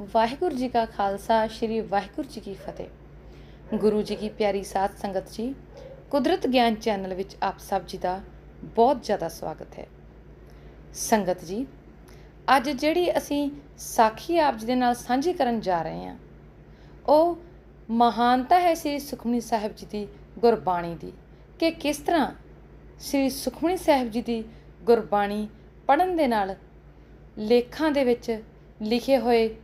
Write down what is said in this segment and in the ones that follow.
ਵਾਹਿਗੁਰੂ ਜੀ ਕਾ ਖਾਲਸਾ, ਸ੍ਰੀ ਵਾਹਿਗੁਰੂ ਜੀ ਕੀ ਫਤਿਹ। ਗੁਰੂ ਜੀ ਕੀ ਪਿਆਰੀ ਸਾਧ ਸੰਗਤ ਜੀ, ਕੁਦਰਤ ਗਿਆਨ ਚੈਨਲ ਵਿੱਚ ਆਪ ਸਭ ਜੀ ਦਾ ਬਹੁਤ ਜ਼ਿਆਦਾ ਸਵਾਗਤ ਹੈ। ਸੰਗਤ ਜੀ, ਅੱਜ ਜਿਹੜੀ ਅਸੀਂ ਸਾਖੀ ਆਪ ਜੀ ਦੇ ਨਾਲ ਸਾਂਝੀ ਕਰਨ ਜਾ ਰਹੇ ਹਾਂ, ਉਹ ਮਹਾਨਤਾ ਹੈ ਸ੍ਰੀ ਸੁਖਮਨੀ ਸਾਹਿਬ ਜੀ ਦੀ ਗੁਰਬਾਣੀ ਦੀ ਕਿ ਕਿਸ ਤਰ੍ਹਾਂ ਸ੍ਰੀ ਸੁਖਮਨੀ ਸਾਹਿਬ ਜੀ ਦੀ ਗੁਰਬਾਣੀ ਪੜਨ ਦੇ ਨਾਲ ਲੇਖਾਂ ਦੇ ਵਿੱਚ ਲਿਖੇ ਹੋਏ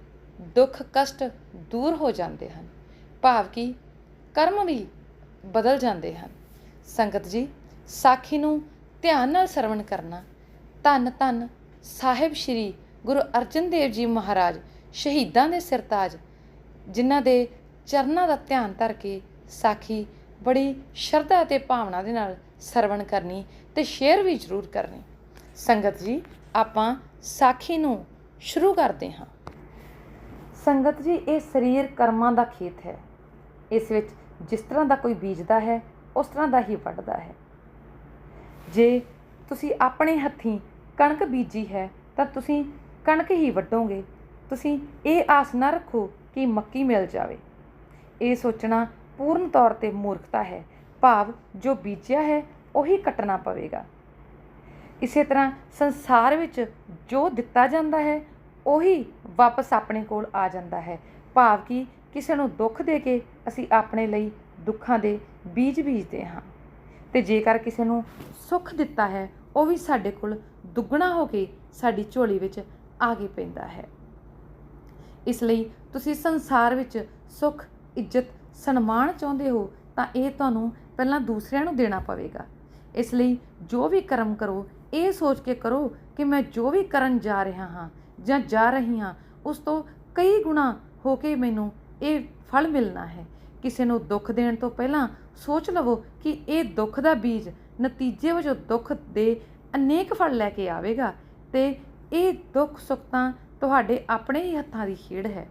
ਦੁੱਖ ਕਸ਼ਟ ਦੂਰ ਹੋ ਜਾਂਦੇ ਹਨ। ਭਾਵ ਕਿ ਕਰਮ ਵੀ ਬਦਲ ਜਾਂਦੇ ਹਨ। ਸੰਗਤ ਜੀ, ਸਾਖੀ ਨੂੰ ਧਿਆਨ ਨਾਲ ਸਰਵਣ ਕਰਨਾ, ਧੰਨ ਧੰਨ ਸਾਹਿਬ ਸ੍ਰੀ ਗੁਰੂ ਅਰਜਨ ਦੇਵ ਜੀ ਮਹਾਰਾਜ ਸ਼ਹੀਦਾਂ ਦੇ ਸਿਰਤਾਜ, ਜਿਨ੍ਹਾਂ ਦੇ ਚਰਨਾਂ ਦਾ ਧਿਆਨ ਧਰ ਕੇ ਸਾਖੀ ਬੜੀ ਸ਼ਰਧਾ ਤੇ ਭਾਵਨਾ ਦੇ ਨਾਲ ਸਰਵਣ ਕਰਨੀ ਤੇ ਸ਼ੇਅਰ ਵੀ ਜ਼ਰੂਰ ਕਰਨੀ। ਸੰਗਤ ਜੀ, ਆਪਾਂ ਸਾਖੀ ਨੂੰ ਸ਼ੁਰੂ ਕਰਦੇ ਹਾਂ। ਸੰਗਤ ਜੀ, ਇਹ ਸਰੀਰ ਕਰਮਾਂ ਦਾ ਖੇਤ ਹੈ। ਇਸ ਵਿੱਚ ਜਿਸ ਤਰ੍ਹਾਂ ਦਾ ਕੋਈ ਬੀਜਦਾ ਹੈ, ਉਸ ਤਰ੍ਹਾਂ ਦਾ ਹੀ ਵੱਢਦਾ ਹੈ। ਜੇ ਤੁਸੀਂ ਆਪਣੇ ਹੱਥੀਂ ਕਣਕ ਬੀਜੀ ਹੈ, ਤਾਂ ਤੁਸੀਂ ਕਣਕ ਹੀ ਵੱਢੋਗੇ। ਤੁਸੀਂ ਇਹ ਆਸ ਨਾ ਰੱਖੋ ਕਿ ਮੱਕੀ ਮਿਲ ਜਾਵੇ। ਇਹ ਸੋਚਣਾ ਪੂਰਨ ਤੌਰ ਤੇ ਮੂਰਖਤਾ ਹੈ। ਭਾਵ ਜੋ ਬੀਜਿਆ ਹੈ, ਉਹੀ ਕੱਟਣਾ ਪਵੇਗਾ। ਇਸੇ ਤਰ੍ਹਾਂ ਸੰਸਾਰ ਵਿੱਚ ਜੋ ਦਿੱਤਾ ਜਾਂਦਾ ਹੈ ਉਹੀ ਵਾਪਸ ਆਪਣੇ ਕੋਲ ਆ ਜਾਂਦਾ ਹੈ। ਭਾਵ ਕਿ ਕਿਸੇ ਨੂੰ ਦੁੱਖ ਦੇ ਕੇ ਅਸੀਂ ਆਪਣੇ ਲਈ ਦੁੱਖਾਂ ਦੇ ਬੀਜ ਬੀਜਦੇ ਹਾਂ। ਤੇ ਜੇਕਰ ਕਿਸੇ ਨੂੰ ਸੁੱਖ ਦਿੱਤਾ ਹੈ, ਉਹ ਵੀ ਸਾਡੇ ਕੋਲ ਦੁੱਗਣਾ ਹੋ ਕੇ ਸਾਡੀ ਝੋਲੀ ਵਿੱਚ ਆ ਕੇ ਪੈਂਦਾ ਹੈ। ਇਸ ਲਈ ਤੁਸੀਂ ਸੰਸਾਰ ਵਿੱਚ ਸੁੱਖ, ਇੱਜ਼ਤ, ਸਨਮਾਨ ਚਾਹੁੰਦੇ ਹੋ, ਤਾਂ ਇਹ ਤੁਹਾਨੂੰ ਪਹਿਲਾਂ ਦੂਸਰਿਆਂ ਨੂੰ ਦੇਣਾ ਪਵੇਗਾ। ਇਸ ਲਈ ਜੋ ਵੀ ਕਰਮ ਕਰੋ, ਇਹ ਸੋਚ ਕੇ ਕਰੋ ਕਿ ਮੈਂ ਜੋ ਵੀ ਕਰਨ ਜਾ ਰਿਹਾ ਹਾਂ ਜਾਂ ਜਾ ਰਹੀ ਹਾਂ ਉਸ ਤੋਂ ਕਈ ਗੁਣਾ ਹੋ ਕੇ ਮੈਨੂੰ ਇਹ ਫਲ ਮਿਲਣਾ ਹੈ। ਕਿਸੇ ਨੂੰ ਦੁੱਖ ਦੇਣ ਤੋਂ ਪਹਿਲਾਂ ਸੋਚ ਲਵੋ ਕਿ ਇਹ ਦੁੱਖ ਦਾ ਬੀਜ ਨਤੀਜੇ ਵਜੋਂ ਦੁੱਖ ਦੇ ਅਨੇਕ ਫਲ ਲੈ ਕੇ ਆਵੇਗਾ ਤੇ ਇਹ ਦੁੱਖ ਸੁੱਖ ਤਾਂ ਤੁਹਾਡੇ ਆਪਣੇ ਹੀ ਹੱਥਾਂ ਦੀ ਖੇਡ ਹੈ।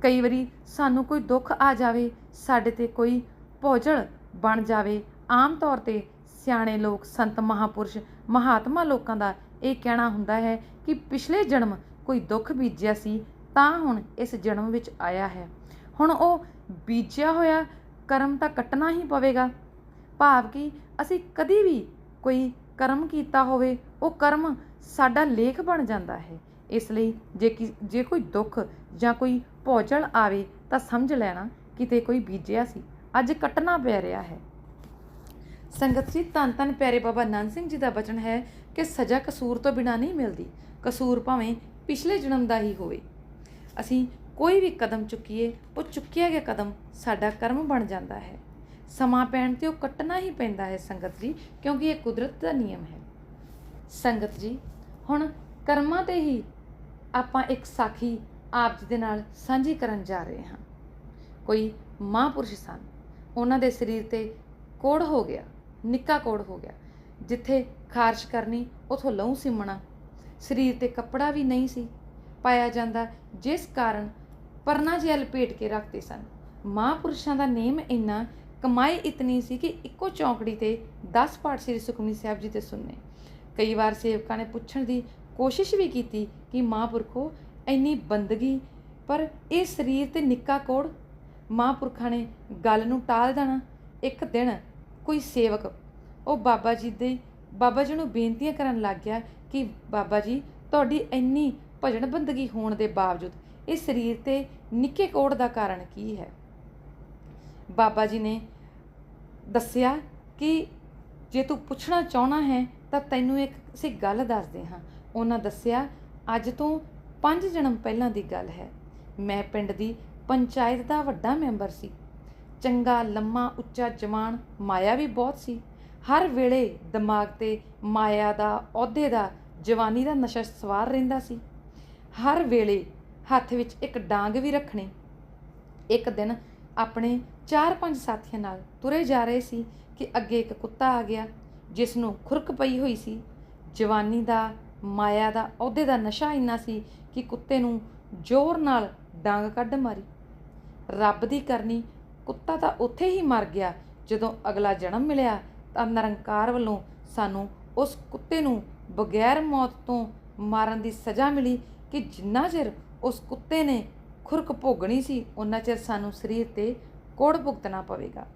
ਕਈ ਵਾਰੀ ਸਾਨੂੰ ਕੋਈ ਦੁੱਖ ਆ ਜਾਵੇ, ਸਾਡੇ ਤੇ ਕੋਈ ਭੋਜਲ ਬਣ ਜਾਵੇ, ਆਮ ਤੌਰ ਤੇ ਸਿਆਣੇ ਲੋਕ, ਸੰਤ ਮਹਾਪੁਰਸ਼, ਮਹਾਤਮਾ ਲੋਕਾਂ ਦਾ ਇਹ ਕਹਿਣਾ ਹੁੰਦਾ ਹੈ ਕਿ ਪਿਛਲੇ ਜਨਮ ਕੋਈ ਦੁੱਖ ਬੀਜਿਆ ਸੀ, ਤਾਂ ਹੁਣ ਇਸ ਜਨਮ ਵਿੱਚ ਆਇਆ ਹੈ। ਹੁਣ ਉਹ ਬੀਜਿਆ ਹੋਇਆ ਕਰਮ ਤਾਂ ਕੱਟਣਾ ਹੀ ਪਵੇਗਾ। ਭਾਵ ਕਿ ਅਸੀਂ ਕਦੀ ਵੀ ਕੋਈ ਕਰਮ ਕੀਤਾ ਹੋਵੇ, ਉਹ ਕਰਮ ਸਾਡਾ ਲੇਖ ਬਣ ਜਾਂਦਾ ਹੈ। ਇਸ ਲਈ ਜੇ ਕਿ, ਜੇ ਕੋਈ ਦੁੱਖ ਜਾਂ ਕੋਈ ਭੋਜਲ ਆਵੇ, ਤਾਂ ਸਮਝ ਲੈਣਾ ਕਿਤੇ ਕੋਈ ਬੀਜਿਆ ਸੀ। ਅੱਜ ਕੱਟਣਾ ਪੈ ਰਿਹਾ ਹੈ। ਸੰਗਤ ਜੀ ਧੰਨ ਧੰਨ ਪਿਆਰੇ ਬਾਬਾ ਨੰਦ ਸਿੰਘ ਜੀ ਦਾ ਬਚਨ ਹੈ ਕਿ ਸਜ਼ਾ ਕਸੂਰ ਤੋਂ ਬਿਨਾ ਨਹੀਂ ਮਿਲਦੀ, ਕਸੂਰ ਭਾਵੇਂ ਪਿਛਲੇ ਜਨਮ ਦਾ ਹੀ ਹੋਵੇ। ਅਸੀਂ ਕੋਈ ਵੀ ਕਦਮ ਚੁੱਕੀਏ, ਉਹ ਚੁੱਕਿਆ ਗਿਆ ਕਦਮ ਸਾਡਾ ਕਰਮ ਬਣ ਜਾਂਦਾ ਹੈ। ਸਮਾਂ ਪੈਣ ਤੇ ਉਹ ਕੱਟਣਾ ਹੀ ਪੈਂਦਾ ਹੈ ਸੰਗਤ ਜੀ, ਕਿਉਂਕਿ ਇਹ ਕੁਦਰਤ ਦਾ ਨਿਯਮ ਹੈ। ਸੰਗਤ ਜੀ, ਹੁਣ ਕਰਮਾਂ ਤੇ ਹੀ ਆਪਾਂ ਇੱਕ ਸਾਖੀ ਆਪ ਜੀ ਦੇ ਨਾਲ ਸਾਂਝੀ ਕਰਨ ਜਾ ਰਹੇ ਹਾਂ। ਕੋਈ ਮਹਾਂਪੁਰਸ਼ ਸਨ, ਉਹਨਾਂ ਦੇ ਸਰੀਰ ਤੇ ਕੋੜ ਹੋ ਗਿਆ। ਨਿੱਕਾ ਕੋੜ ਹੋ ਗਿਆ। ਜਿੱਥੇ ਖਾਰਸ਼ ਕਰਨੀ, ਉਥੋਂ ਲਹੂ ਸਿਮਣਾ। ਸਰੀਰ ਤੇ ਕੱਪੜਾ ਵੀ ਨਹੀਂ ਸੀ। ਪਾਇਆ ਜਾਂਦਾ ਜਿਸ ਕਾਰਨ ਪਰਨਾ ਜਿਹਾ ਲਪੇਟ ਕੇ ਰੱਖਦੇ ਸਨ। ਮਹਾਂਪੁਰਸ਼ਾਂ ਦਾ ਨੇਮ ਇੰਨਾ ਕਮਾਈ ਇਤਨੀ ਸੀ ਕਿ ਇੱਕੋ ਚੌਂਕੜੀ ਤੇ 10 ਪਾਠ ਸ੍ਰੀ ਸੁਖਮਨੀ ਸਾਹਿਬ ਜੀ ਦੇ ਸੁਣਨੇ ਕਈ ਵਾਰ ਸੇਵਕਾਂ ਨੇ ਪੁੱਛਣ ਦੀ ਕੋਸ਼ਿਸ਼ ਵੀ ਕੀਤੀ ਕਿ ਮਹਾਂਪੁਰਖੋ, ਇੰਨੀ ਬੰਦਗੀ, ਪਰ ਇਹ ਸਰੀਰ ਤੇ ਨਿੱਕਾ ਕੋੜ? ਮਹਾਂਪੁਰਖਾਂ ਨੇ ਗੱਲ ਨੂੰ ਟਾਲ ਦੇਣਾ। ਇੱਕ ਦਿਨ ਕੋਈ ਸੇਵਕ। ਉਹ ਬਾਬਾ ਜੀ ਦੇ, ਬਾਬਾ ਜੀ ਨੂੰ ਬੇਨਤੀਆਂ ਕਰਨ ਲੱਗ ਗਿਆ ਕਿ ਬਾਬਾ ਜੀ, ਤੁਹਾਡੀ ਇੰਨੀ ਭਜਨ ਬੰਦਗੀ ਹੋਣ ਦੇ ਬਾਵਜੂਦ ਇਹ ਸਰੀਰ ਤੇ ਨਿੱਕੇ ਕੋੜ ਦਾ ਕਾਰਨ ਕੀ ਹੈ? ਬਾਬਾ ਜੀ ਨੇ ਦੱਸਿਆ ਕਿ ਜੇ ਤੂੰ ਪੁੱਛਣਾ ਚਾਹਣਾ ਹੈ, ਤਾਂ ਤੈਨੂੰ ਇੱਕ ਅਸੀਂ ਗੱਲ ਦੱਸਦੇ ਹਾਂ। ਉਹਨਾਂ ਦੱਸਿਆ, ਅੱਜ ਤੋਂ 5 ਜਨਮ ਪਹਿਲਾਂ ਦੀ ਗੱਲ ਹੈ। ਮੈਂ ਪਿੰਡ ਦੀ ਪੰਚਾਇਤ ਦਾ ਵੱਡਾ ਮੈਂਬਰ ਸੀ। ਚੰਗਾ, ਲੰਮਾ, ਉੱਚਾ ਜਵਾਨ ਮਾਇਆ ਵੀ ਬਹੁਤ ਸੀ। ਹਰ ਵੇਲੇ ਦਿਮਾਗ ਤੇ ਮਾਇਆ ਦਾ, ਅਹੁਦੇ ਦਾ, ਜਵਾਨੀ ਦਾ ਨਸ਼ਾ ਸਵਾਰ ਰਹਿੰਦਾ ਸੀ। ਹਰ ਵੇਲੇ ਹੱਥ ਵਿੱਚ ਇੱਕ ਡਾਂਗ ਵੀ ਰੱਖਣੀ। ਇੱਕ ਦਿਨ ਆਪਣੇ 4-5 ਸਾਥੀਆਂ ਨਾਲ ਤੁਰੇ ਜਾ ਰਹੇ ਸੀ ਕਿ ਅੱਗੇ ਇੱਕ ਕੁੱਤਾ ਆ ਗਿਆ, ਜਿਸ ਨੂੰ ਖੁਰਕ ਪਈ ਹੋਈ ਸੀ। ਜਵਾਨੀ ਦਾ, ਮਾਇਆ ਦਾ, ਅਹੁਦੇ ਦਾ ਨਸ਼ਾ ਇੰਨਾ ਸੀ ਕਿ ਕੁੱਤੇ ਨੂੰ ਜ਼ੋਰ ਨਾਲ ਡਾਂਗ ਕੱਢ ਮਾਰੀ। ਰੱਬ ਦੀ ਕਰਨੀ ਕੁੱਤਾ ਤਾਂ ਉੱਥੇ ਹੀ ਮਰ ਗਿਆ। ਜਦੋਂ ਅਗਲਾ ਜਨਮ ਮਿਲਿਆ ਤਾਂ ਨਿਰੰਕਾਰ ਵੱਲੋਂ ਸਾਨੂੰ ਉਸ ਕੁੱਤੇ ਨੂੰ ਬਗੈਰ ਮੌਤ ਤੋਂ ਮਾਰਨ ਦੀ ਸਜ਼ਾ ਮਿਲੀ ਕਿ ਜਿੰਨਾ ਚਿਰ ਉਸ ਕੁੱਤੇ ਨੇ ਖੁਰਕ ਭੋਗਣੀ ਸੀ ਉਹਨਾਂ ਚਿਰ ਸਾਨੂੰ ਸਰੀਰ ਤੇ ਕੋੜ ਭੁਗਤਣਾ ਪਵੇਗਾ।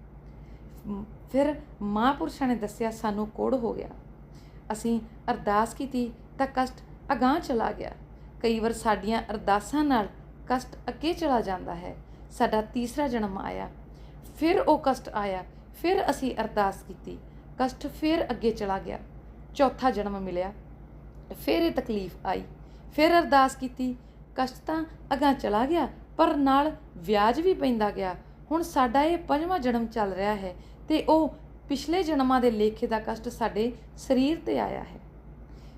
ਫਿਰ ਮਹਾਂਪੁਰਸ਼ਾਂ ਨੇ ਦੱਸਿਆ ਸਾਨੂੰ ਕੋੜ ਹੋ ਗਿਆ। ਅਸੀਂ ਅਰਦਾਸ ਕੀਤੀ ਤਾਂ ਕਸ਼ਟ ਅਗਾਂਹ ਚਲਾ ਗਿਆ। ਕਈ ਵਾਰ ਸਾਡੀਆਂ ਅਰਦਾਸਾਂ ਨਾਲ ਕਸ਼ਟ ਅੱਗੇ ਚਲਾ ਜਾਂਦਾ ਹੈ। ਸਾਡਾ ਤੀਸਰਾ ਜਨਮ ਆਇਆ। ਫਿਰ ਉਹ ਕਸ਼ਟ ਆਇਆ, ਫਿਰ ਅਸੀਂ ਅਰਦਾਸ ਕੀਤੀ। ਕਸ਼ਟ ਫਿਰ ਅੱਗੇ ਚਲਾ ਗਿਆ। ਚੌਥਾ ਜਨਮ ਮਿਲਿਆ। ਫਿਰ ਇਹ ਤਕਲੀਫ ਆਈ। ਫਿਰ ਅਰਦਾਸ ਕੀਤੀ, ਕਸ਼ਟ ਤਾਂ ਅਗਾਂ ਚਲਾ ਗਿਆ, ਪਰ ਨਾਲ ਵਿਆਜ ਵੀ ਪੈਂਦਾ ਗਿਆ। ਹੁਣ ਸਾਡਾ ਇਹ ਪੰਜਵਾਂ ਜਨਮ ਚੱਲ ਰਿਹਾ ਹੈ ਤੇ ਉਹ ਪਿਛਲੇ ਜਨਮਾਂ ਦੇ ਲੇਖੇ ਦਾ ਕਸ਼ਟ ਸਾਡੇ ਸਰੀਰ ਤੇ ਆਇਆ ਹੈ।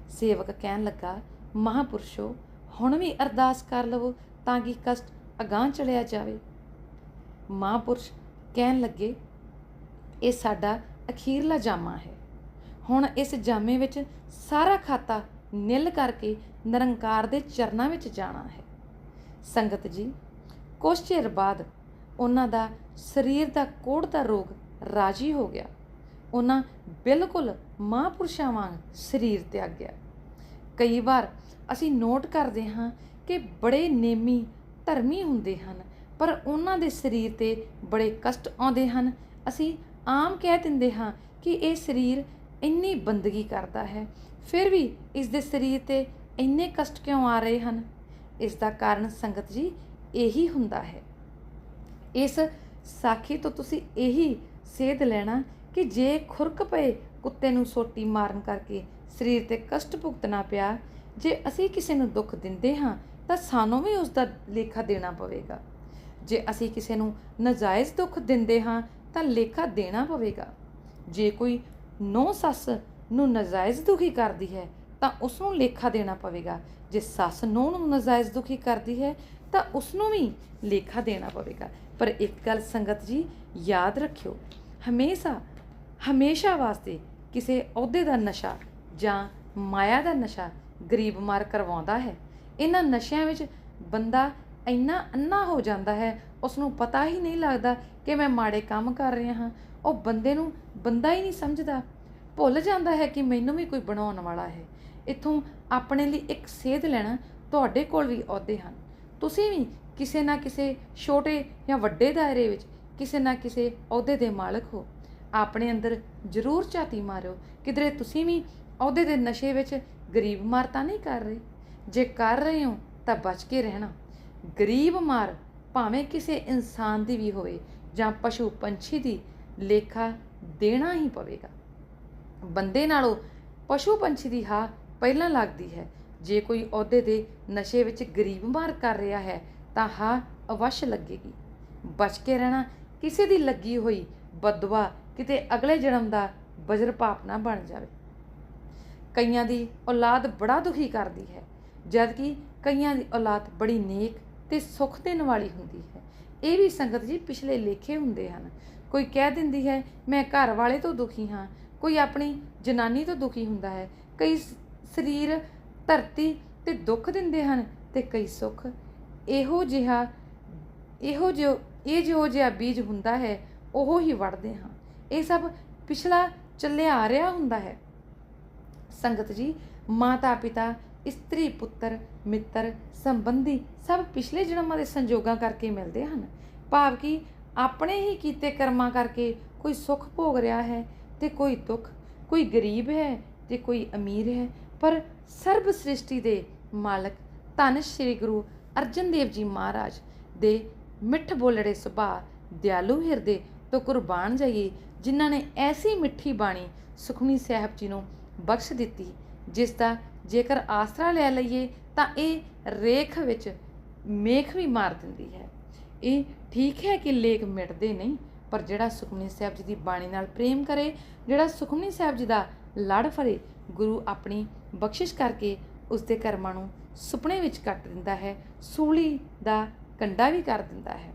ਸੇਵਕ ਕਹਿਣ ਲੱਗਾ, ਮਹਾਪੁਰਸ਼ੋ, ਹੁਣ ਵੀ ਅਰਦਾਸ ਕਰ ਲਵੋ ਤਾਂ ਕਿ ਕਸ਼ਟ ਅਗਾਂਹ ਚਲਿਆ ਜਾਵੇ। ਮਹਾਪੁਰਸ਼ ਕਹਿਣ ਲੱਗੇ, ਇਹ ਸਾਡਾ ਅਖੀਰਲਾ ਜਾਮਾ ਹੈ। ਹੁਣ ਇਸ ਜਾਮੇ ਵਿੱਚ ਸਾਰਾ ਖਾਤਾ ਨਿਲ ਕਰਕੇ ਨਿਰੰਕਾਰ ਦੇ ਚਰਨਾਂ ਵਿੱਚ ਜਾਣਾ ਹੈ। ਸੰਗਤ ਜੀ, ਕੁਛ ਚਿਰ ਬਾਅਦ ਉਹਨਾਂ ਦਾ ਸਰੀਰ ਦਾ ਕੋੜ ਦਾ ਰੋਗ ਰਾਜੀ ਹੋ ਗਿਆ। ਉਹਨਾਂ ਬਿਲਕੁਲ ਮਹਾਂਪੁਰਸ਼ਾਂ ਵਾਂਗ ਸਰੀਰ ਤਿਆਗ ਗਿਆ। ਕਈ ਵਾਰ ਅਸੀਂ ਨੋਟ ਕਰਦੇ ਹਾਂ ਕਿ ਬੜੇ ਨੇਮੀ, ਧਰਮੀ ਹੁੰਦੇ ਹਨ ਪਰ ਉਹਨਾਂ ਦੇ ਸਰੀਰ ਤੇ ਬੜੇ ਕਸ਼ਟ ਆਉਂਦੇ ਹਨ। ਅਸੀਂ ਆਮ ਕਹਿ ਦਿੰਦੇ ਹਾਂ ਕਿ ਇਹ ਸਰੀਰ ਇੰਨੀ ਬੰਦਗੀ ਕਰਦਾ ਹੈ। ਫਿਰ ਵੀ ਇਸ ਦੇ ਸਰੀਰ ਤੇ ਇੰਨੇ ਕਸ਼ਟ ਕਿਉਂ ਆ ਰਹੇ ਹਨ? ਇਸ ਦਾ ਕਾਰਨ ਸੰਗਤ ਜੀ ਇਹੀ ਹੁੰਦਾ ਹੈ। ਇਸ ਸਾਖੀ ਤੋਂ ਤੁਸੀਂ ਇਹੀ ਸੇਧ ਲੈਣਾ ਕਿ ਜੇ ਖੁਰਕ ਪਏ ਕੁੱਤੇ ਨੂੰ ਸੋਟੀ ਮਾਰਨ ਕਰਕੇ ਸਰੀਰ ਤੇ ਕਸ਼ਟ ਭੁਗਤਣਾ ਪਿਆ, ਜੇ ਅਸੀਂ ਕਿਸੇ ਨੂੰ ਦੁੱਖ ਦਿੰਦੇ ਹਾਂ ਤਾਂ ਸਾਨੂੰ ਵੀ ਉਸ ਦਾ ਲੇਖਾ ਦੇਣਾ ਪਵੇਗਾ। ਜੇ ਅਸੀਂ ਕਿਸੇ ਨੂੰ ਨਜਾਇਜ਼ ਦੁੱਖ ਦਿੰਦੇ ਹਾਂ, ਤਾਂ ਲੇਖਾ ਦੇਣਾ ਪਵੇਗਾ। ਜੇ ਕੋਈ ਨੌ ਸੱਸ ਨੂੰ ਨਜਾਇਜ਼ ਦੁਖੀ ਕਰਦੀ ਹੈ, ਤਾਂ ਉਸ ਨੂੰ ਲੇਖਾ ਦੇਣਾ ਪਵੇਗਾ। ਜੇ ਸੱਸ ਨੌ ਨੂੰ ਨਜਾਇਜ਼ ਦੁਖੀ ਕਰਦੀ ਹੈ, ਤਾਂ ਉਸ ਨੂੰ ਵੀ ਲੇਖਾ ਦੇਣਾ ਪਵੇਗਾ। ਪਰ ਇੱਕ ਗੱਲ ਸੰਗਤ ਜੀ, ਯਾਦ ਰੱਖਿਓ, ਹਮੇਸ਼ਾ ਹਮੇਸ਼ਾ ਵਾਸਤੇ ਕਿਸੇ ਅਹੁਦੇ ਦਾ ਨਸ਼ਾ ਜਾਂ ਮਾਇਆ ਦਾ ਨਸ਼ਾ ਗਰੀਬ ਮਾਰ ਕਰਵਾਉਂਦਾ ਹੈ। ਇਹਨਾਂ ਨਸ਼ਿਆਂ ਵਿੱਚ ਬੰਦਾ ਇੰਨਾ ਅੰਨਾ ਹੋ ਜਾਂਦਾ ਹੈ ਉਸ ਨੂੰ ਪਤਾ ਹੀ ਨਹੀਂ ਲੱਗਦਾ ਕਿ ਮੈਂ ਮਾੜੇ ਕੰਮ ਕਰ ਰਿਹਾ ਹਾਂ। ਉਹ ਬੰਦੇ ਨੂੰ ਬੰਦਾ ਹੀ ਨਹੀਂ ਸਮਝਦਾ। ਭੁੱਲ ਜਾਂਦਾ ਹੈ ਕਿ ਮੈਨੂੰ ਵੀ ਕੋਈ ਬਣਾਉਣ ਵਾਲਾ ਹੈ। ਇਥੋਂ ਆਪਣੇ ਲਈ ਇੱਕ ਸੇਧ ਲੈਣਾ ਤੁਹਾਡੇ ਕੋਲ ਵੀ ਅਹੁਦੇ ਹਨ। ਤੁਸੀਂ ਵੀ ਕਿਸੇ ਨਾ ਕਿਸੇ ਛੋਟੇ ਜਾਂ ਵੱਡੇ ਦਾਇਰੇ ਵਿੱਚ ਕਿਸੇ ਨਾ ਕਿਸੇ ਅਹੁਦੇ ਦੇ ਮਾਲਕ ਹੋ। ਆਪਣੇ ਅੰਦਰ ਜ਼ਰੂਰ ਝਾਤੀ ਮਾਰਿਓ। ਕਿਧਰੇ ਤੁਸੀਂ ਵੀ ਅਹੁਦੇ ਦੇ ਨਸ਼ੇ ਵਿੱਚ ਗਰੀਬ ਮਾਰ ਤਾਂ ਨਹੀਂ ਕਰ ਰਹੇ। ਜੇ ਕਰ ਰਹੇ ਹੋ ਤਾਂ ਬਚ ਕੇ ਰਹਿਣਾ। ਗਰੀਬ ਮਾਰ ਭਾਵੇਂ ਕਿਸੇ ਇਨਸਾਨ ਦੀ ਵੀ ਹੋਵੇ ਜਾਂ ਪਸ਼ੂ ਪੰਛੀ ਦੀ ਲੇਖਾ ਦੇਣਾ ਹੀ ਪਵੇਗਾ। ਬੰਦੇ ਨਾਲੋਂ ਪਸ਼ੂ ਪੰਛੀ ਦੀ ਹਾਂ ਪਹਿਲਾਂ ਲੱਗਦੀ ਹੈ। ਜੇ ਕੋਈ ਅਹੁਦੇ ਦੇ ਨਸ਼ੇ ਵਿੱਚ ਗਰੀਬ ਮਾਰ ਕਰ ਰਿਹਾ ਹੈ ਤਾਂ ਹਾਂ ਅਵਸ਼ ਲੱਗੇਗੀ। ਬਚ ਕੇ ਰਹਿਣਾ ਕਿਸੇ ਦੀ ਲੱਗੀ ਹੋਈ ਬਦਵਾ ਕਿਤੇ ਅਗਲੇ ਜਨਮ ਦਾ ਬਜਰ ਪਾਪ ਨਾ ਬਣ ਜਾਵੇ। ਕਈਆਂ ਦੀ ਔਲਾਦ ਬੜਾ ਦੁਖੀ ਕਰਦੀ ਹੈ, ਜਦਕਿ ਕਈਆਂ ਦੀ ਔਲਾਦ ਬੜੀ ਨੇਕ ਤੇ ਸੁੱਖ ਦੇਣ ਵਾਲੀ ਹੁੰਦੀ ਹੈ। ਇਹ ਵੀ ਸੰਗਤ ਜੀ ਪਿਛਲੇ ਲੇਖੇ ਹੁੰਦੇ ਹਨ। ਕੋਈ ਕਹਿ ਦਿੰਦੀ ਹੈ, ਮੈਂ ਘਰ ਵਾਲੇ ਤੋਂ ਦੁਖੀ ਹਾਂ। ਕੋਈ ਆਪਣੀ ਜਨਾਨੀ ਤੋਂ ਦੁਖੀ ਹੁੰਦਾ ਹੈ। ਕਈ ਸ- ਸਰੀਰ ਧਰਤੀ ਤੇ ਦੁੱਖ ਦਿੰਦੇ ਹਨ ਤੇ ਕਈ ਸੁੱਖ। ਇਹੋ ਜਿਹਾ, ਇਹੋ ਜੋ ਇਹ ਜੋ ਜਿਹਾ ਬੀਜ ਹੁੰਦਾ ਹੈ, ਉਹ ਹੀ ਵੜਦੇ ਹਾਂ। ਇਹ ਸਭ ਪਿਛਲਾ ਚੱਲਿਆ ਆ ਰਿਹਾ ਹੁੰਦਾ ਹੈ। ਸੰਗਤ ਜੀ ਮਾਤਾ ਪਿਤਾ ਇਸਤਰੀ, ਪੁੱਤਰ, ਮਿੱਤਰ, ਸੰਬੰਧੀ ਸਭ ਪਿਛਲੇ ਜਨਮਾਂ ਦੇ ਸੰਜੋਗਾਂ ਕਰਕੇ ਮਿਲਦੇ ਹਨ। ਭਾਵ ਕਿ ਆਪਣੇ ਹੀ ਕੀਤੇ ਕਰਮਾਂ ਕਰਕੇ ਕੋਈ ਸੁੱਖ ਭੋਗ ਰਿਹਾ ਹੈ ਤੇ ਕੋਈ ਦੁੱਖ। ਕੋਈ ਗਰੀਬ ਹੈ ਤੇ ਕੋਈ ਅਮੀਰ ਹੈ, ਪਰ ਸਰਬ ਸ੍ਰਿਸ਼ਟੀ ਦੇ ਮਾਲਕ ਧੰਨ ਸ਼੍ਰੀ ਗੁਰੂ ਅਰਜਨ ਦੇਵ ਜੀ ਮਹਾਰਾਜ ਦੇ ਮਿੱਠ ਬੋਲੜੇ ਸੁਭਾਅ ਦਿਆਲੂ ਹਿਰਦੇ ਤੋਂ ਕੁਰਬਾਨ ਜਾਈਏ, ਜਿਨ੍ਹਾਂ ਨੇ ਐਸੀ ਮਿੱਠੀ ਬਾਣੀ ਸੁਖਮਨੀ ਸਾਹਿਬ ਜੀ ਨੂੰ ਬਖਸ਼ ਦਿੱਤੀ ਜਿਸ ਦਾ ਜੇਕਰ ਆਸਰਾ ਲੈ ਲਈਏ ਤਾਂ ਇਹ ਰੇਖ ਵਿੱਚ ਮੇਖ ਵੀ ਮਾਰ ਦਿੰਦੀ ਹੈ। ਇਹ ਠੀਕ ਹੈ ਕਿ ਲੇਖ ਮਿਟਦੇ ਨਹੀਂ, ਪਰ ਜਿਹੜਾ ਸੁਖਮਨੀ ਸਾਹਿਬ ਜੀ ਦੀ ਬਾਣੀ ਨਾਲ ਪ੍ਰੇਮ ਕਰੇ, ਜਿਹੜਾ ਸੁਖਮਨੀ ਸਾਹਿਬ ਜੀ ਦਾ ਲੜ ਫਰੇ ਗੁਰੂ ਆਪਣੀ ਬਖਸ਼ਿਸ਼ ਕਰਕੇ ਉਸ ਦੇ ਕਰਮਾਂ ਨੂੰ ਸੁਪਨੇ ਵਿੱਚ ਕੱਟ ਦਿੰਦਾ ਹੈ, ਸੂਲੀ ਦਾ ਕੰਡਾ ਵੀ ਕਰ ਦਿੰਦਾ ਹੈ।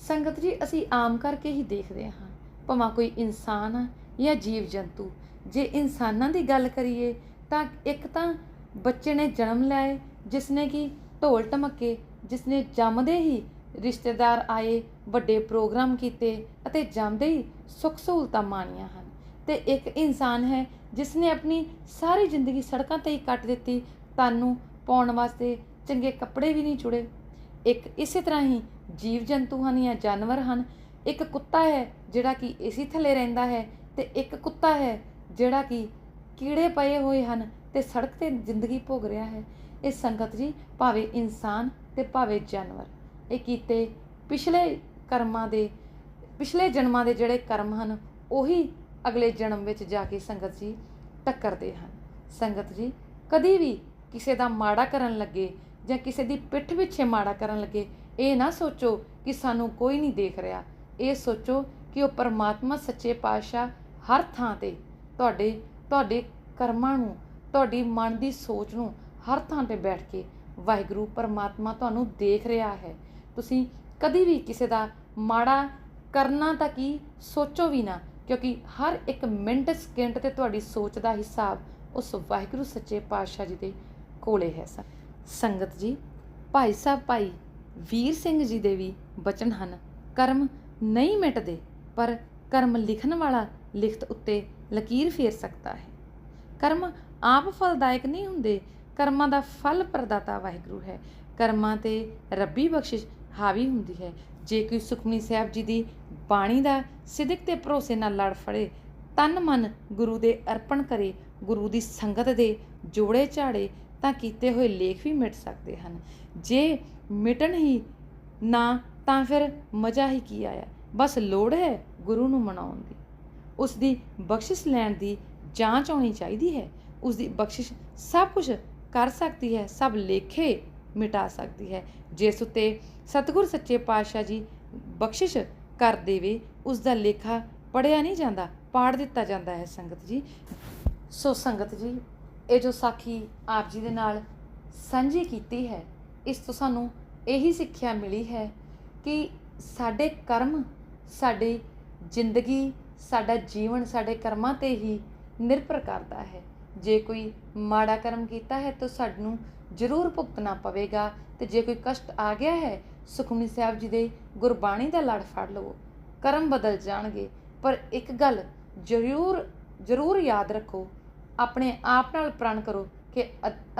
ਸੰਗਤ ਜੀ, ਅਸੀਂ ਆਮ ਕਰਕੇ ਹੀ ਦੇਖਦੇ ਹਾਂ, ਭਾਵੇਂ ਕੋਈ ਇਨਸਾਨ ਆ ਜਾਂ ਜੀਵ ਜੰਤੂ ਜੇ ਇਨਸਾਨਾਂ ਦੀ ਗੱਲ ਕਰੀਏ ਤਾਂ ਇੱਕ ਤਾਂ ਬੱਚੇ ਨੇ ਜਨਮ ਲਿਆ ਜਿਸ ਨੇ ਕਿ ਢੋਲ ਢਮੱਕੇ ਜਿਸ ਨੇ ਜੰਮਦੇ ਹੀ ਰਿਸ਼ਤੇਦਾਰ ਆਏ, ਵੱਡੇ ਪ੍ਰੋਗਰਾਮ ਕੀਤੇ ਅਤੇ ਜੰਮਦੇ ਹੀ ਸੁੱਖ ਸਹੂਲਤਾਂ ਮਾਣੀਆਂ ਹਨ। ਤੇ ਇੱਕ ਇਨਸਾਨ ਹੈ, ਜਿਸ ਨੇ ਆਪਣੀ ਸਾਰੀ ਜ਼ਿੰਦਗੀ ਸੜਕਾਂ ਤੇ ਹੀ ਕੱਟ ਦਿੱਤੀ, ਤੁਹਾਨੂੰ ਪਾਉਣ ਵਾਸਤੇ ਚੰਗੇ ਕੱਪੜੇ ਵੀ ਨਹੀਂ ਚੁੜੇ। ਇੱਕ ਇਸੇ ਤਰ੍ਹਾਂ ਹੀ ਜੀਵ ਜੰਤੂ ਹਨ ਜਾਂ ਜਾਨਵਰ ਹਨ। ਇੱਕ ਕੁੱਤਾ ਹੈ, ਜਿਹੜਾ ਕਿ ਏਸੀ ਥੱਲੇ ਰਹਿੰਦਾ ਹੈ ਤੇ ਇੱਕ ਕੁੱਤਾ ਹੈ, ਜਿਹੜਾ ਕਿ ਕੀੜੇ ਪਏ ਹੋਏ ਹਨ ਤੇ ਸੜਕ ਤੇ ਜ਼ਿੰਦਗੀ ਭੋਗ ਰਿਹਾ ਹੈ। ਇਹ ਸੰਗਤ ਜੀ, ਭਾਵੇਂ ਇਨਸਾਨ ਤੇ ਭਾਵੇਂ ਜਾਨਵਰ, ਇਹ ਕੀਤੇ ਪਿਛਲੇ ਕਰਮਾਂ ਦੇ, ਪਿਛਲੇ ਜਨਮਾਂ ਦੇ ਜਿਹੜੇ ਕਰਮ ਹਨ, ਉਹੀ ਅਗਲੇ ਜਨਮ ਵਿੱਚ ਜਾ ਕੇ ਸੰਗਤ ਜੀ ਟੱਕਰਦੇ ਹਨ। ਸੰਗਤ ਜੀ, ਕਦੀ ਵੀ ਕਿਸੇ ਦਾ ਮਾੜਾ ਕਰਨ ਲੱਗੇ ਜਾਂ ਕਿਸੇ ਦੀ ਪਿੱਠ ਪਿੱਛੇ ਮਾੜਾ ਕਰਨ ਲੱਗੇ, ਇਹ ਨਾ ਸੋਚੋ ਕਿ ਸਾਨੂੰ ਕੋਈ ਨਹੀਂ ਦੇਖ ਰਿਹਾ। ਇਹ ਸੋਚੋ ਕਿ ਉਹ ਪਰਮਾਤਮਾ ਸੱਚੇ ਪਾਤਸ਼ਾਹ ਹਰ ਥਾਂ ਤੇ ਤੁਹਾਡੇ ਤੁਹਾਡੇ ਕਰਮਾਂ ਨੂੰ, ਤੁਹਾਡੀ ਮਨ ਦੀ ਸੋਚ ਨੂੰ ਹਰ ਥਾਂ ਤੇ ਬੈਠ ਕੇ ਵਾਹਿਗੁਰੂ ਪਰਮਾਤਮਾ ਤੁਹਾਨੂੰ ਦੇਖ ਰਿਹਾ ਹੈ। ਤੁਸੀਂ ਕਦੀ ਵੀ ਕਿਸੇ ਦਾ ਮਾੜਾ ਕਰਨਾ ਤਾਂ ਕੀ ਸੋਚੋ ਵੀ ਨਾ, ਕਿਉਂਕਿ ਹਰ ਇੱਕ ਮਿੰਟ ਸਕਿੰਟ ਤੇ ਤੁਹਾਡੀ ਸੋਚ ਦਾ ਹਿਸਾਬ ਉਸ ਵਾਹਿਗੁਰੂ ਸੱਚੇ ਪਾਤਸ਼ਾਹ ਜੀ ਦੇ ਕੋਲੇ ਹੈ ਸਰ। ਸੰਗਤ ਜੀ, ਭਾਈ ਸਾਹਿਬ, ਭਾਈ ਵੀਰ ਸਿੰਘ ਜੀ ਦੇ ਵੀ ਬਚਨ ਹਨ, ਕਰਮ ਨਹੀਂ ਮਿਟਦੇ, ਪਰ ਕਰਮ ਲਿਖਣ ਵਾਲਾ ਲਿਖਤ ਉੱਤੇ ਲਕੀਰ ਫੇਰ ਸਕਦਾ ਹੈ। ਕਰਮ ਆਪ ਫਲਦਾਇਕ ਨਹੀਂ ਹੁੰਦੇ। ਕਰਮਾਂ ਦਾ ਫਲ ਪ੍ਰਦਾਤਾ ਵਾਹਿਗੁਰੂ ਹੈ। ਕਰਮਾਂ ਤੇ ਰੱਬੀ ਬਖਸ਼ਿਸ਼ ਹਾਵੀ ਹੁੰਦੀ ਹੈ। ਜੇ ਕੋਈ ਸੁਖਮਨੀ ਸਾਹਿਬ ਜੀ ਦੀ ਬਾਣੀ ਦਾ ਸਿਦਕ ਤੇ ਭਰੋਸੇ ਨਾਲ ਲੜ ਫੜੇ, ਤਨ ਮਨ ਗੁਰੂ ਦੇ ਅਰਪਣ ਕਰੇ, ਗੁਰੂ ਦੀ ਸੰਗਤ ਦੇ ਜੋੜੇ ਝਾੜੇ, ਤਾਂ ਕੀਤੇ ਹੋਏ ਲੇਖ ਵੀ ਮਿਟ ਸਕਦੇ ਹਨ। ਜੇ ਮਿਟਣ ਹੀ ਨਾ, ਤਾਂ ਫਿਰ ਮਜ਼ਾ ਹੀ ਕੀ ਆਇਆ? ਬਸ ਲੋੜ ਹੈ ਗੁਰੂ ਨੂੰ ਮਨਾਉਣ ਦੀ। ਉਸ ਦੀ ਬਖਸ਼ਿਸ਼ ਲੈਣ ਦੀ ਜਾਂਚ ਹੋਣੀ ਚਾਹੀਦੀ ਹੈ। ਉਸ ਦੀ ਬਖਸ਼ਿਸ਼ ਸਭ ਕੁਝ ਕਰ ਸਕਦੀ ਹੈ, ਸਭ ਲੇਖੇ ਮਿਟਾ ਸਕਦੀ ਹੈ। ਜਿਸ ਉਤੇ ਸਤਿਗੁਰ ਸੱਚੇ ਪਾਤਸ਼ਾਹ ਜੀ ਬਖਸ਼ਿਸ਼ ਕਰ ਦੇਵੇ ਉਸ ਦਾ ਲੇਖਾ ਪੜਿਆ ਨਹੀਂ ਜਾਂਦਾ, ਪਾੜ ਦਿੱਤਾ ਜਾਂਦਾ ਹੈ ਸੰਗਤ ਜੀ। ਸੋ ਸੰਗਤ ਜੀ, ਇਹ ਜੋ ਸਾਖੀ ਆਪ ਜੀ ਦੇ ਨਾਲ ਸਾਂਝੀ ਕੀਤੀ ਹੈ, ਇਸ ਤੋਂ ਸਾਨੂੰ ਇਹੀ ਸਿੱਖਿਆ ਮਿਲੀ ਹੈ ਕਿ ਸਾਡੇ ਕਰਮ, ਸਾਡੀ ਜ਼ਿੰਦਗੀ ਸਾਡਾ ਜੀਵਨ ਸਾਡੇ ਕਰਮਾਂ ਤੇ ਹੀ ਨਿਰਭਰ ਕਰਦਾ ਹੈ। ਜੇ ਕੋਈ ਮਾੜਾ ਕਰਮ ਕੀਤਾ ਹੈ ਤਾਂ ਸਾਨੂੰ ਜ਼ਰੂਰ ਭੁਗਤਣਾ ਪਵੇਗਾ ਤੇ ਜੇ ਕੋਈ ਕਸ਼ਟ ਆ ਗਿਆ ਹੈ, ਸੁਖਮਨੀ ਸਾਹਿਬ ਜੀ ਦੇ ਗੁਰਬਾਣੀ ਦਾ ਲੜ ਫੜ ਲਵੋ। ਕਰਮ ਬਦਲ ਜਾਣਗੇ, ਪਰ ਇੱਕ ਗੱਲ ਜ਼ਰੂਰ ਜ਼ਰੂਰ ਯਾਦ ਰੱਖੋ, ਆਪਣੇ ਆਪ ਨਾਲ ਪ੍ਰਣ ਕਰੋ ਕਿ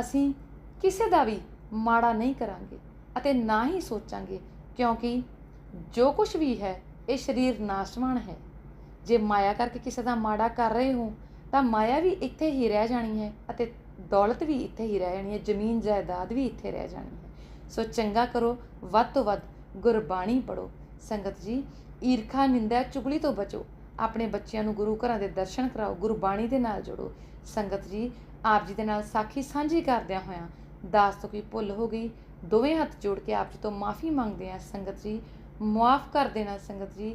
ਅਸੀਂ ਕਿਸੇ ਦਾ ਵੀ ਮਾੜਾ ਨਹੀਂ ਕਰਾਂਗੇ ਅਤੇ ਨਾ ਹੀ ਸੋਚਾਂਗੇ, ਕਿਉਂਕਿ ਜੋ ਕੁਝ ਵੀ ਹੈ, ਇਹ ਸਰੀਰ ਨਾਸ਼ਵਾਨ ਹੈ। ਜੇ ਮਾਇਆ ਕਰਕੇ ਕਿਸੇ ਦਾ ਮਾੜਾ ਕਰ ਰਹੇ ਹੋ, ਤਾਂ ਮਾਇਆ ਵੀ ਇੱਥੇ ਹੀ ਰਹਿ ਜਾਣੀ ਹੈ ਅਤੇ ਦੌਲਤ ਵੀ ਇੱਥੇ ਹੀ ਰਹਿ ਜਾਣੀ ਹੈ, ਜ਼ਮੀਨ ਜਾਇਦਾਦ ਵੀ ਇੱਥੇ ਰਹਿ ਜਾਣੀ ਹੈ। ਸੋ ਚੰਗਾ ਕਰੋ, ਵੱਧ ਤੋਂ ਵੱਧ ਗੁਰਬਾਣੀ ਪੜੋ ਸੰਗਤ ਜੀ, ਈਰਖਾ, ਨਿੰਦਾ, ਚੁਗਲੀ ਤੋਂ ਬਚੋ। ਆਪਣੇ ਬੱਚਿਆਂ ਨੂੰ ਗੁਰੂ ਘਰਾਂ ਦੇ ਦਰਸ਼ਨ ਕਰਾਓ, ਗੁਰਬਾਣੀ ਦੇ ਨਾਲ ਜੋੜੋ। ਸੰਗਤ ਜੀ, ਆਪ ਜੀ ਦੇ ਨਾਲ ਸਾਖੀ ਸਾਂਝੀ ਕਰਦਿਆਂ ਹੋਇਆਂ ਦਾਸ ਤੋਂ ਕੋਈ ਭੁੱਲ ਹੋ ਗਈ, ਦੋਵੇਂ ਹੱਥ ਜੋੜ ਕੇ ਆਪ ਜੀ ਤੋਂ ਮਾਫੀ ਮੰਗਦੇ ਹਾਂ। ਸੰਗਤ ਜੀ ਮਾਫ ਕਰ ਦੇਣਾ ਸੰਗਤ ਜੀ।